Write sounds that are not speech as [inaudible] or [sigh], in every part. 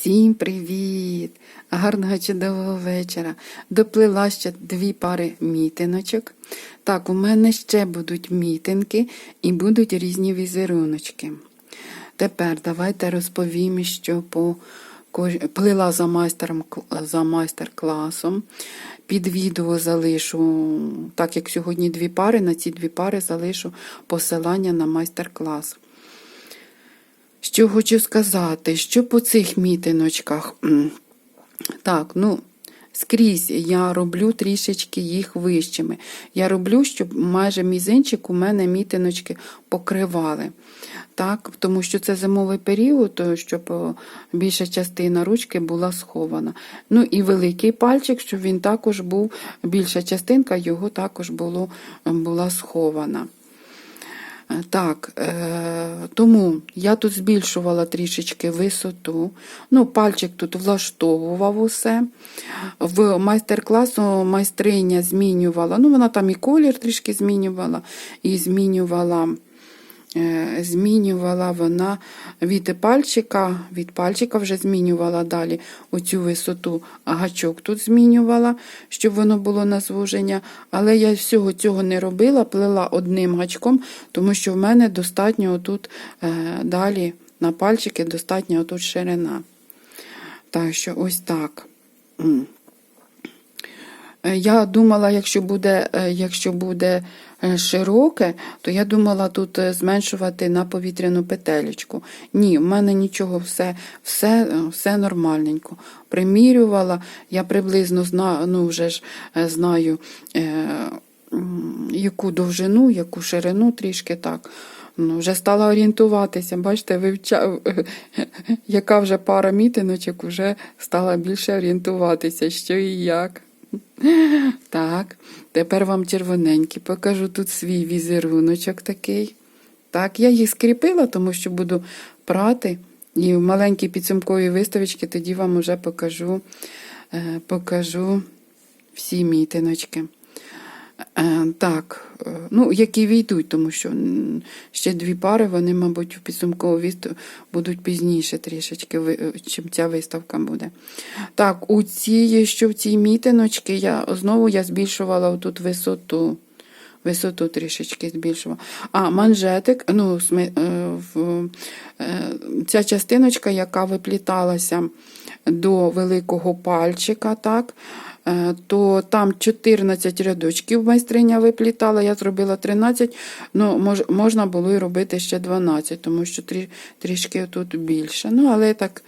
Всім привіт! Гарного чудового вечора. Доплила ще дві пари мітиночок. Так, у мене ще будуть мітинки і будуть різні візеруночки. Тепер давайте розповім, що по плила за майстером за майстер-класом. Під відео залишу, так як сьогодні дві пари, на ці дві пари залишу посилання на майстер-клас. Що хочу сказати, що по цих мітиночках, так, ну, скрізь я роблю трішечки їх вищими. Я роблю, щоб майже мізинчик у мене мітиночки покривали. Так, тому що це зимовий період, щоб більша частина ручки була схована. Ну і великий пальчик, щоб він також був, більша частинка його також було, була схована. Е, Так, е, тому я тут збільшувала трішечки висоту. Ну, пальчик тут влаштовував усе. В майстер-класу майстриня змінювала, ну, вона там і колір трішки змінювала, і змінювала. Е, Змінювала вона від пальчика, від пальчика вже змінювала далі оцю висоту, гачок тут змінювала, щоб воно було на звуження. Але я всього цього не робила, плела одним гачком, тому що в мене достатньо тут далі на пальчики достатньо тут ширина. Так що ось так. Е, Я думала, якщо буде, е, якщо буде е, широке, то я думала тут зменшувати на повітряну петелечку. Ні, в мене нічого, все, все, все нормальненько. Примірювала, я приблизно знаю, ну вже ж знаю, яку довжину, яку ширину трішки так. Ну, вже стала орієнтуватися, бачите, вивча... [laughs] яка вже пара мітиночок, вже стала більше орієнтуватися, що і як. [laughs] Так, тепер вам червоненькі покажу тут свій візеруночок такий. Так, я їх скріпила, тому що буду прати. І в маленькій підсумковій виставочці тоді вам вже покажу, е, покажу всі мітиночки. Е, Так, е, ну, які війдуть, тому що ще дві пари, вони, мабуть, в підсумкову вісту будуть пізніше трішечки, е, чим ця виставка буде. Так, у цій, що в цій мітиночці, я знову я збільшувала тут висоту. Висоту трішечки збільшувала. А манжетик, ну, ця частиночка, яка випліталася до великого пальчика, так, то там 14 рядочків майстриня виплітала, я зробила 13, ну, мож, можна було і робити ще 12, тому що трі, трішки тут більше. Ну, але так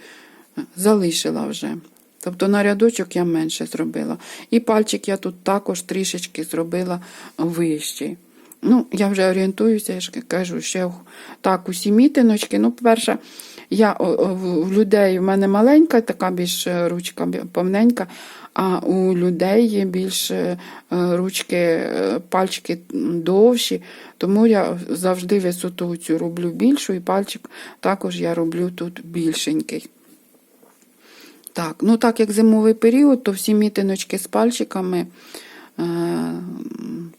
залишила вже. Тобто на рядочок я менше зробила. І пальчик я тут також трішечки зробила вищий. Ну, я вже орієнтуюся, я ж кажу, ще так, усі мітиночки. Ну, по-перше, я о, людей в мене маленька, така більш е, ручка повненька, а у людей є більш е, ручки, е, пальчики довші, тому я завжди висоту цю роблю більшу, і пальчик також я роблю тут більшенький. Так, ну так як зимовий період, то всі мітиночки з пальчиками е,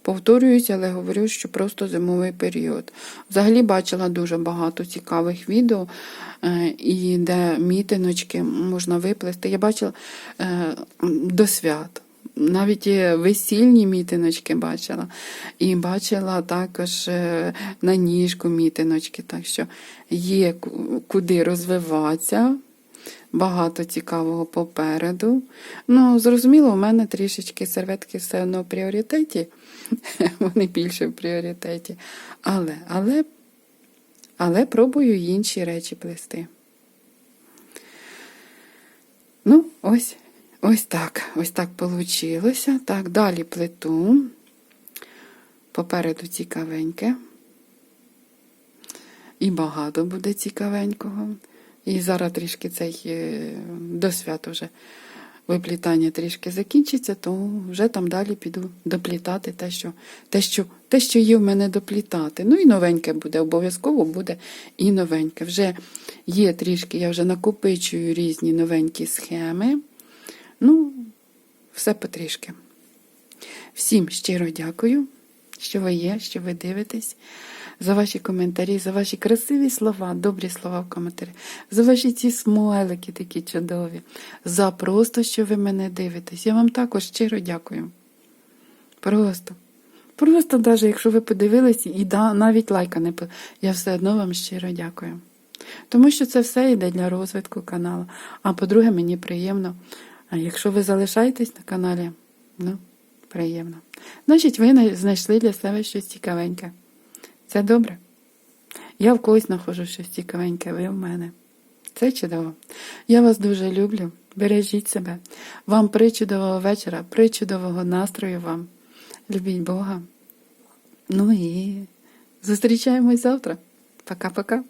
повторююся, але говорю, що просто зимовий період. Взагалі бачила дуже багато цікавих відео, е, і де мітиночки можна виплести. Я бачила е, до свят. Навіть весільні мітиночки бачила. І бачила також на ніжку мітиночки. Так що є куди розвиватися. Багато цікавого попереду. Ну, зрозуміло, у мене трішечки серветки все одно в пріоритеті. [laughs] Вони більше в пріоритеті. Але, але, але пробую інші речі плести. Ну, ось, ось так. Ось так вийшло. Так, далі плету. Попереду цікавеньке. І багато буде цікавенького. І зараз трішки цей е, до свят вже виплітання трішки закінчиться, то вже там далі піду доплітати те, що, те, що, те, що є в мене доплітати. Ну і новеньке буде, обов'язково буде і новеньке. Вже є трішки, я вже накопичую різні новенькі схеми. Ну, все потрішки. Всім щиро дякую, що ви є, що ви дивитесь. За ваші коментарі, за ваші красиві слова, добрі слова в коментарі, за ваші ці смайлики такі чудові, за просто, що ви мене дивитесь. Я вам також щиро дякую. Просто. Просто, навіть якщо ви подивилися і да, навіть лайка не по- я все одно вам щиро дякую. Тому що це все йде для розвитку каналу. А по-друге, мені приємно. А якщо ви залишаєтесь на каналі, ну, приємно. Значить, ви знайшли для себе щось цікавеньке. Це добре. Я в когось знаходжу щось цікавеньке, ви в мене. Це чудово. Я вас дуже люблю. Бережіть себе. Вам причудового вечора, причудового настрою вам. Любіть Бога. Ну і зустрічаємось завтра. Пока-пока.